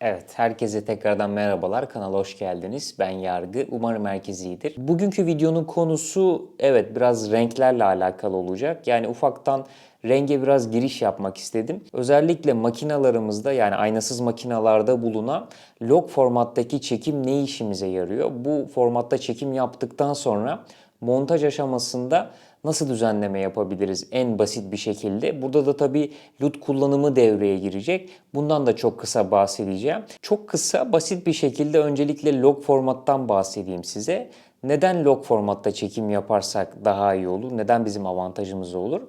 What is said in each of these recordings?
Evet, herkese tekrardan merhabalar. Kanala hoş geldiniz. Ben Yargı. Umarım herkes iyidir. Bugünkü videonun konusu evet biraz renklerle alakalı olacak. Yani ufaktan renge biraz giriş yapmak istedim. Özellikle makinalarımızda yani aynasız makinalarda bulunan log formattaki çekim ne işimize yarıyor? Bu formatta çekim yaptıktan sonra montaj aşamasında nasıl düzenleme yapabiliriz en basit bir şekilde? Burada da tabii LUT kullanımı devreye girecek. Bundan da çok kısa bahsedeceğim. Çok kısa, basit bir şekilde öncelikle log formattan bahsedeyim size. Neden log formatta çekim yaparsak daha iyi olur? Neden bizim avantajımız olur?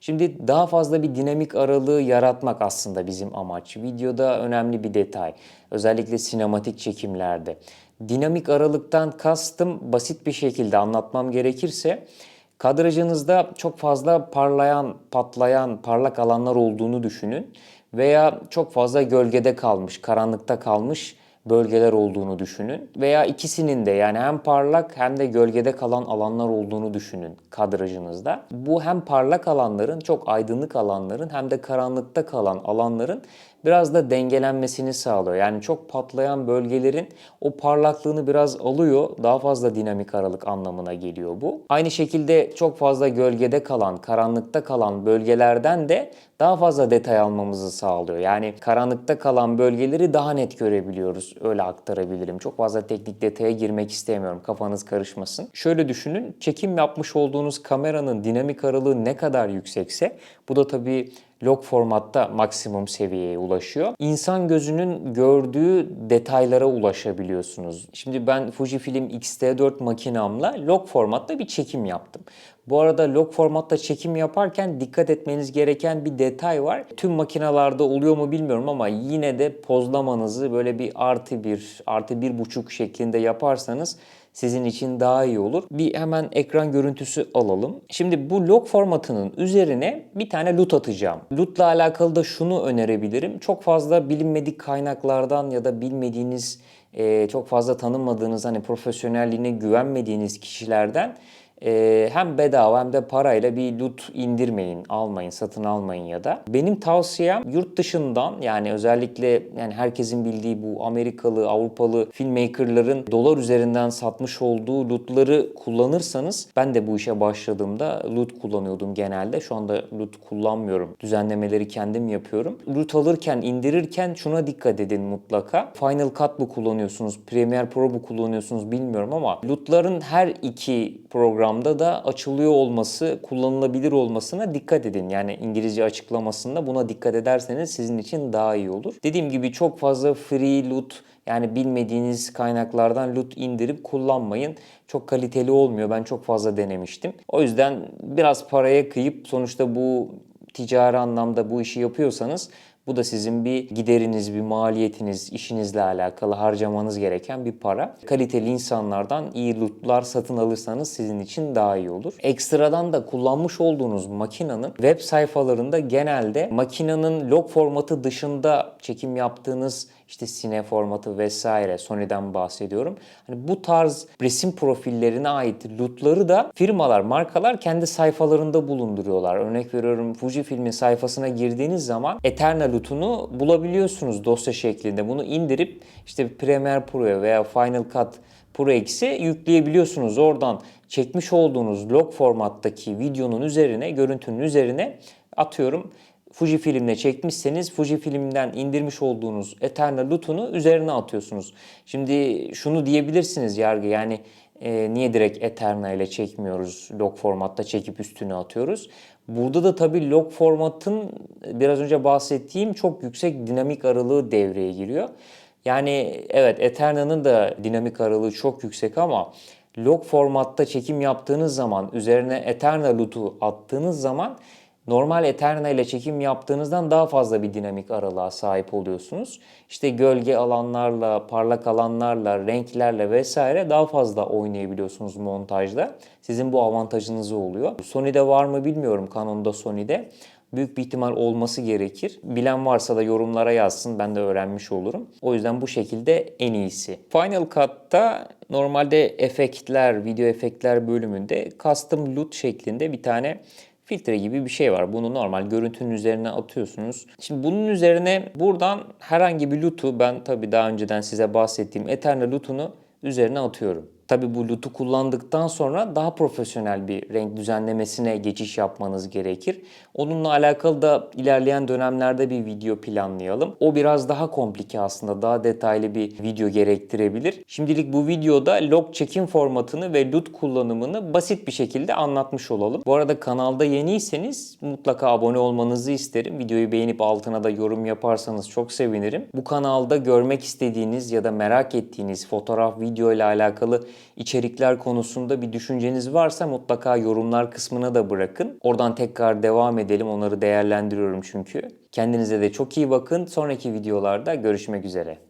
Şimdi daha fazla bir dinamik aralığı yaratmak aslında bizim amaç. Videoda önemli bir detay. Özellikle sinematik çekimlerde. Dinamik aralıktan kastım basit bir şekilde anlatmam gerekirse Kadrajınızda çok fazla parlayan, patlayan, parlak alanlar olduğunu düşünün veya çok fazla gölgede kalmış, karanlıkta kalmış bölgeler olduğunu düşünün veya ikisinin de yani hem parlak hem de gölgede kalan alanlar olduğunu düşünün kadrajınızda. Bu hem parlak alanların, çok aydınlık alanların hem de karanlıkta kalan alanların biraz da dengelenmesini sağlıyor. Yani çok patlayan bölgelerin o parlaklığını biraz alıyor. Daha fazla dinamik aralık anlamına geliyor bu. Aynı şekilde çok fazla gölgede kalan, karanlıkta kalan bölgelerden de daha fazla detay almamızı sağlıyor. Yani karanlıkta kalan bölgeleri daha net görebiliyoruz. Öyle aktarabilirim. Çok fazla teknik detaya girmek istemiyorum. Kafanız karışmasın. Şöyle düşünün. Çekim yapmış olduğunuz kameranın dinamik aralığı ne kadar yüksekse bu da tabii log formatta maksimum seviyeye ulaşıyor. İnsan gözünün gördüğü detaylara ulaşabiliyorsunuz. Şimdi ben Fujifilm X-T4 makinamla log formatta bir çekim yaptım. Bu arada log formatta çekim yaparken dikkat etmeniz gereken bir detay var. Tüm makinalarda oluyor mu bilmiyorum ama yine de pozlamanızı böyle bir artı bir, artı bir buçuk şeklinde yaparsanız sizin için daha iyi olur. Bir hemen ekran görüntüsü alalım. Şimdi bu log formatının üzerine bir tane LUT atacağım. LUT'la alakalı da şunu önerebilirim. Çok fazla bilinmedik kaynaklardan ya da bilmediğiniz, çok fazla tanınmadığınız hani profesyonelliğine güvenmediğiniz kişilerden ee, hem bedava hem de parayla bir loot indirmeyin, almayın, satın almayın ya da. Benim tavsiyem yurt dışından yani özellikle yani herkesin bildiği bu Amerikalı, Avrupalı filmmakerların dolar üzerinden satmış olduğu lootları kullanırsanız ben de bu işe başladığımda loot kullanıyordum genelde. Şu anda loot kullanmıyorum. Düzenlemeleri kendim yapıyorum. Loot alırken, indirirken şuna dikkat edin mutlaka. Final Cut mı kullanıyorsunuz, Premiere Pro mu kullanıyorsunuz bilmiyorum ama lootların her iki program programda da açılıyor olması, kullanılabilir olmasına dikkat edin. Yani İngilizce açıklamasında buna dikkat ederseniz sizin için daha iyi olur. Dediğim gibi çok fazla free loot yani bilmediğiniz kaynaklardan loot indirip kullanmayın. Çok kaliteli olmuyor. Ben çok fazla denemiştim. O yüzden biraz paraya kıyıp sonuçta bu ticari anlamda bu işi yapıyorsanız bu da sizin bir gideriniz, bir maliyetiniz, işinizle alakalı harcamanız gereken bir para. Kaliteli insanlardan iyi lootlar satın alırsanız sizin için daha iyi olur. Ekstradan da kullanmış olduğunuz makinenin web sayfalarında genelde makinenin log formatı dışında çekim yaptığınız işte sine formatı vesaire Sony'den bahsediyorum. Hani bu tarz resim profillerine ait lootları da firmalar, markalar kendi sayfalarında bulunduruyorlar. Örnek veriyorum Fujifilm'in sayfasına girdiğiniz zaman Eterna loot'unu bulabiliyorsunuz dosya şeklinde. Bunu indirip işte Premiere Pro'ya veya Final Cut Pro X'e yükleyebiliyorsunuz. Oradan çekmiş olduğunuz log formattaki videonun üzerine, görüntünün üzerine atıyorum Fujifilm'le çekmişseniz Fujifilm'den indirmiş olduğunuz Eternal Loot'unu üzerine atıyorsunuz. Şimdi şunu diyebilirsiniz yargı yani e, niye direkt Eterna ile çekmiyoruz log formatta çekip üstüne atıyoruz. Burada da tabii log formatın biraz önce bahsettiğim çok yüksek dinamik aralığı devreye giriyor. Yani evet Eterna'nın da dinamik aralığı çok yüksek ama log formatta çekim yaptığınız zaman üzerine Eterna Loot'u attığınız zaman normal Eterna ile çekim yaptığınızdan daha fazla bir dinamik aralığa sahip oluyorsunuz. İşte gölge alanlarla, parlak alanlarla, renklerle vesaire daha fazla oynayabiliyorsunuz montajda. Sizin bu avantajınız oluyor. Sony'de var mı bilmiyorum Canon'da Sony'de. Büyük bir ihtimal olması gerekir. Bilen varsa da yorumlara yazsın ben de öğrenmiş olurum. O yüzden bu şekilde en iyisi. Final Cut'ta normalde efektler, video efektler bölümünde custom loot şeklinde bir tane filtre gibi bir şey var. Bunu normal görüntünün üzerine atıyorsunuz. Şimdi bunun üzerine buradan herhangi bir lutu ben tabii daha önceden size bahsettiğim Eternal lutunu üzerine atıyorum. Tabii bu lutu kullandıktan sonra daha profesyonel bir renk düzenlemesine geçiş yapmanız gerekir. Onunla alakalı da ilerleyen dönemlerde bir video planlayalım. O biraz daha komplike aslında, daha detaylı bir video gerektirebilir. Şimdilik bu videoda log çekim formatını ve lut kullanımını basit bir şekilde anlatmış olalım. Bu arada kanalda yeniyseniz mutlaka abone olmanızı isterim. Videoyu beğenip altına da yorum yaparsanız çok sevinirim. Bu kanalda görmek istediğiniz ya da merak ettiğiniz fotoğraf, video ile alakalı içerikler konusunda bir düşünceniz varsa mutlaka yorumlar kısmına da bırakın. Oradan tekrar devam edelim. Onları değerlendiriyorum çünkü. Kendinize de çok iyi bakın. Sonraki videolarda görüşmek üzere.